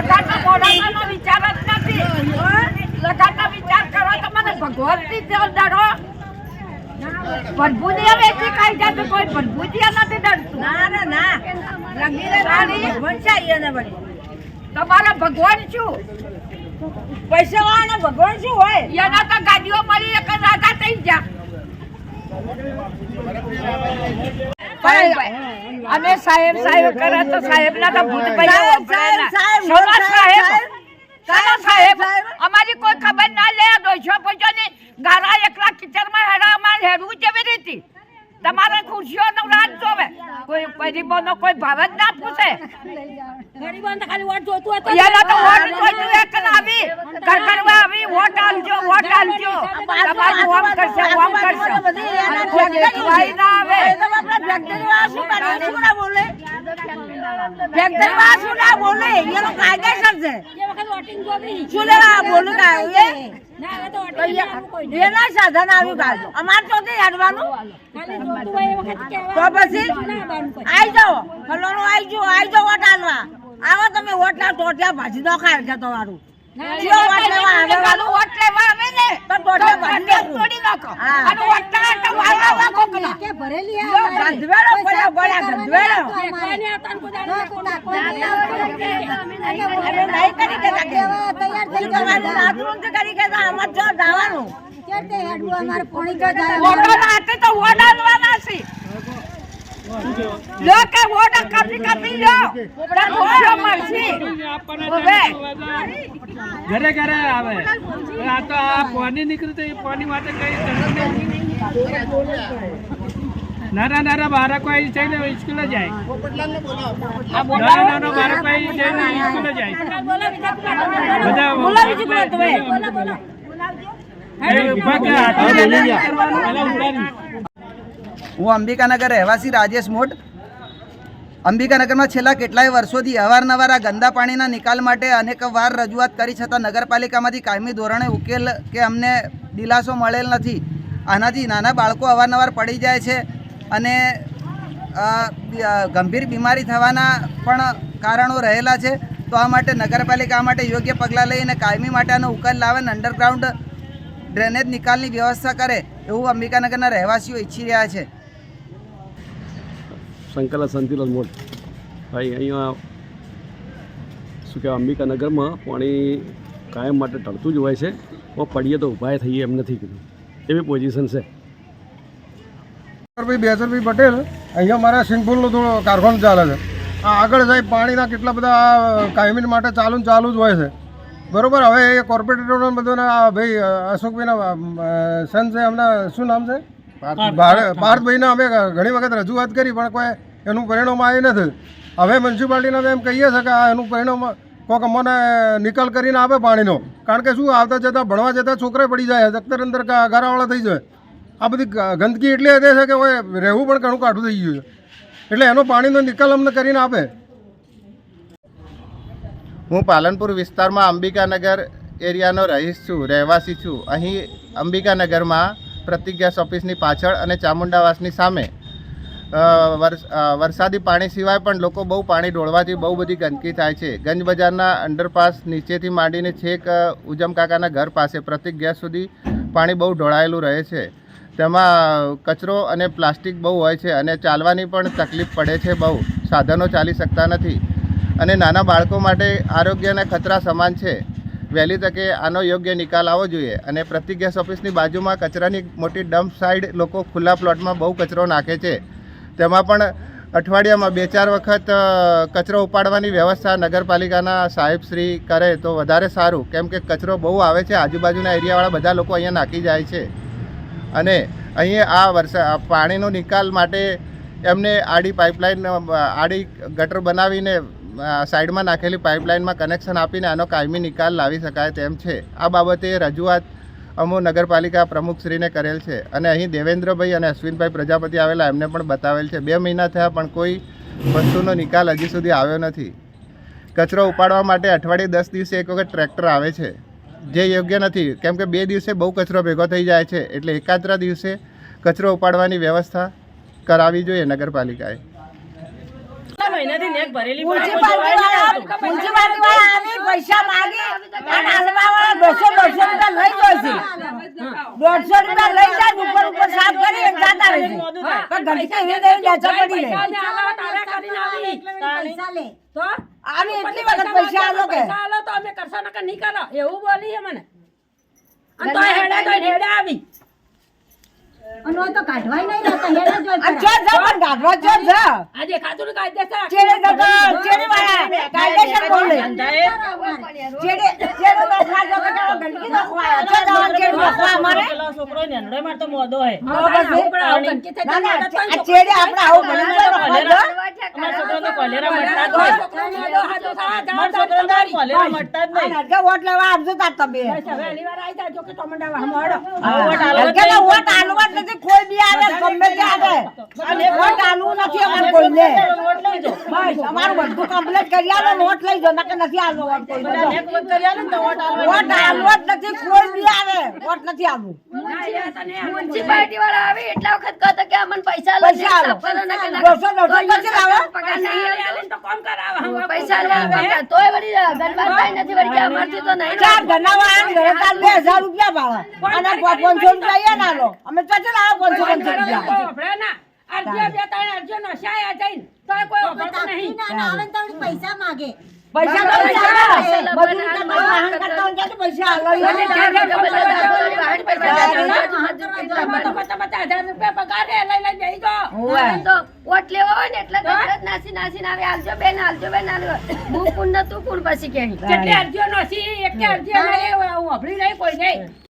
લગાડનો મોઢાનો તો કોઈ ભરભુજીએ નથી ડરતું. ના ના ના. રંગીરેવાની ભગવાન શું પૈસા વાળાનો ભગવાન શું? હોય? એના તો ગાડીઓ મળી એક રાજા થઈ ગયા. અમે સાહેબ સાહેબ કરે તો સાહેબ ના તો ભૂત સાહેબ, સાહેબ, અમારી કોઈ ખબર ના લે દોઢસો પૈસા ની ગારા એકલા કિચનમાં હેડા અમારે હેડવું કેવી રીતે તમારે જોવે કોઈ કોઈ ભાવ જ ના પૂછે ગરીબોને તો ખાલી વોટ જોતું હોય તો તો વોટ જોઈતું એક જ આવી કરકરવા આવી વોટ આલજો વોટ આલજો તમારું ઓમ કરશે ઓમ કરશે કોઈ ના આવે ના કાંઈ? એના સાધન આવ્યું કાઢો અમારે તો નથી હેડવાનું તો પછી આઈ જાઓ. ફલાણું આવી જાઓ આઈ જાઓ વોટ આવો તમે વોટ લાવ ટોટિયા ભાજી દો ખાય કે તમારું. વોટ લેવા આવે વોટ લેવા આવે ને. તો ટોટિયા ભાજી તોડી નાખો હા. અને વોટ ના તો વાળા વાળા ગંધવેડો પડ્યા પડ્યા ગંધવેડો અરે નહીં કરી કેતા કે શું કરવાનું? રાતનું નથી કરી કેતા અમારે જો જવાનું. વોટોના હાથે તો વોટ છે. લો કે વોટ કાપી કાપી લો. તો વોટ મળશે. હવે. ઘરે ઘરે આવે. આ તો આ પાણી નીકળ્યું તો એ પાણી માટે કઈ જરૂર નહીં. નાના નાના બાળકો અહીં જઈને સ્કૂલે જાય. નાના નાના બાળકો જઈને સ્કૂલે જાય. હું અંબિકાનગર રહેવાસી રાજેશ મોઢ અંબિકાનગરમાં છેલ્લા કેટલાય વર્ષોથી અવારનવાર આ ગંદા પાણીના નિકાલ માટે અનેક વાર રજૂઆત કરી છતાં નગરપાલિકામાંથી કાયમી ધોરણે ઉકેલ કે અમને દિલાસો મળેલ નથી. આનાથી નાના બાળકો અવારનવાર પડી જાય છે. અને ગંભીર બીમારી થવાના પણ કારણો રહેલા છે. તો આ માટે નગરપાલિકા માટે યોગ્ય પગલાં લઈને કાયમી માટે આનો ઉકેલ લાવે અને અંડરગ્રાઉન્ડ ડ્રેનેજ નિકાલની વ્યવસ્થા કરે એવું અંબિકાનગરના રહેવાસીઓ ઈચ્છી રહ્યા છે. સંકલા સંતિલન મોડ ભાઈ, અહીંયા શું કહેવાય, અંબિકાનગરમાં પાણી કાયમ માટે ટળતું જ હોય છે. પણ પડીએ તો ઊભા થઈએ એમ નથી કીધું. એવી પોઝિશન છે. ભાઈ બેસરભાઈ પટેલ અહીંયા મારા સિંગપુરનો થોડો કારખાનો ચાલે છે. આ આગળ જાય પાણીના કેટલા બધા કાયમી માટે ચાલુ ને ચાલુ જ હોય છે. બરોબર હવે એ કોર્પોરેટરોને બધાને આ ભાઈ અશોકભાઈના સન છે એમના શું નામ છે? ભાર- પાર્થભાઈને અમે ઘણી વખત રજૂઆત કરી પણ કોઈ એનું પરિણામ આવ્યું નથી. હવે મ્યુનિસિપાલિટીને એમ કહીએ છીએ કે આ એનું પરિણામ કોઈક અમને નિકાલ કરીને આપે પાણીનો. કારણ કે શું આવતા જતાં ભણવા જતાં છોકરા પડી જાય દફતર અંદર ઘરાવાળા થઈ જાય. આ બધી ગંદકી એટલી હદે છે કે હવે રહેવું પણ ઘણું કાઢું થઈ ગયું છે. એટલે એનો પાણીનો નિકાલ અમને કરીને આપે. હું પાલનપુર વિસ્તારમાં અંબિકાનગર એરિયાનો રહીશ છું, રહેવાસી છું. અહીં અંબિકાનગરમાં પ્રતિજ્ઞા ઓફિસની પાછળ અને ચામુંડાવાસની સામે વરસ- વરસાદી પાણી સિવાય પણ લોકો બહુ પાણી ઢોળવાથી બહુ બધી ગંદકી થાય છે. ગંજ બજારના અંડરપાસ નીચેથી માંડીને છેક ઉજમકાકાના ઉજમ કાકાના ઘર પાસે પ્રતિક ગેસ સુધી પાણી બહુ ઢોળાયેલું રહે છે. તેમાં કચરો અને પ્લાસ્ટિક બહુ હોય છે અને ચાલવાની પણ તકલીફ પડે છે બહુ. સાધનો ચાલી શકતા નથી. અને નાના બાળકો માટે આરોગ્યના ખતરા સમાન છે. વહેલી તકે આનો યોગ્ય નિકાલ આવવો જોઈએ અને પ્રતિ ગેસ ઓફિસની બાજુમાં કચરાની મોટી ડમ્પ સાઈડ લોકો ખુલ્લા પ્લોટમાં બહુ કચરો નાખે છે. તેમાં પણ અઠવાડિયામાં બે ચાર વખત કચરો ઉપાડવાની વ્યવસ્થા નગરપાલિકાના સાહેબશ્રી કરે તો વધારે સારું. કેમ કે કચરો બહુ આવે છે, આજુબાજુના એરિયાવાળા બધા લોકો અહીંયા નાખી જાય છે. અને અહીંયા આ વરસા આ પાણીનો નિકાલ માટે એમને આડી પાઇપલાઇન આડી ગટર બનાવીને સાઈડમાં નાખેલી પાઇપલાઇનમાં કનેક્શન આપીને આનો કાયમી નિકાલ લાવી શકાય તેમ છે. આ બાબતે રજૂઆત અમો નગરપાલિકા પ્રમુખશ્રીને કરેલ છે અને અહીં દેવેન્દ્રભાઈ અને અશ્વિનભાઈ પ્રજાપતિ આવેલા એમને પણ બતાવેલ છે. બે મહિના થયા પણ કોઈ વસ્તુનો નિકાલ હજી સુધી આવ્યો નથી. કચરો ઉપાડવા માટે અઠવાડિયે દસ દિવસે એક વખત ટ્રેક્ટર આવે છે. જે યોગ્ય નથી. કેમ કે બે દિવસે બહુ કચરો ભેગો થઈ જાય છે, એટલે એકાત્ર દિવસે કચરો ઉપાડવાની વ્યવસ્થા કરાવી જોઈએ નગરપાલિકાએ. મ્યુનિસિપાલિટીવાળા- મ્યુનિસિપાલિટીવાળા આવી પૈસા માંગી અને આલવાવાળા દોઢસો દોઢસો રૂપિયા લઈ જાય છે. દોઢસો રૂપિયા લઈ જાય ઉપર ઉપર સાફ કરી અને રહે પણ એવી ને એવી નેચા પડી રહે આવી. એટલી વખત પૈસા આલો કે? આ જો જો પણ ગાઢવા જો જો ચેડે જતો ચેડે વાળા કાયદેસર બોલે ચેડે ચેડે નોખવા જો કે ગંદકી નોખવા જો જવા ચેડે નોખવા અમારે? ના ના આ ચેડે આપણે આવું ભલે નોખવા જો હલકા વોટ લેવા આવજો તાર તમે હલકા વોટ આલવા જ નથી. કોઈ બી આવે ગમે તે આવે. અને વોટ આલવું નથી અમારે કોઈને. બસ અમારું બધું કમ્પ્લીટ કરી આલો વોટ લઈ જાઓ નકર નથી આલવો વોટ કોઈને વોટ આલવો જ નથી કોઈ બી આવે. વોટ નથી આલવું. મ્યુનિસિપાલિટી વાળા આવે એટલા વખત કહતો કે અમને પૈસા લો પૈસા આલો. સાફ કરો ના. કે ના દોઢસો દોઢસો પછી લાવો. પગાર નહીં આવતો. પૈસા લેવા તોય વળી ગણવા થાય નથી વળી કે અમારથી તો નહીં ચાર ઘરે તાર બે હજાર રૂપિયા ભાડા. અને પાંચસો રૂપિયા અહીંયા ના લો. અમે તો ચલ આવો પૈસા માગે. પૈસા તો પૈસા બધું રીતે કોઈ વાહન કરતા હોય. તો પૈસા આલો અને ત્યાં આગળ બધા દારૂવાળી વાહન પર હોવે. તો. વોટ લેવા હોય ને એટલે નાસી નાસી આવે. આલજો બેન આલજો બેન આલજો હું ને તું કુણ પછી કે કેટલી અરજીઓ નથી એક અરજી અમારે વાપરી નહીં કોઈ નહીં.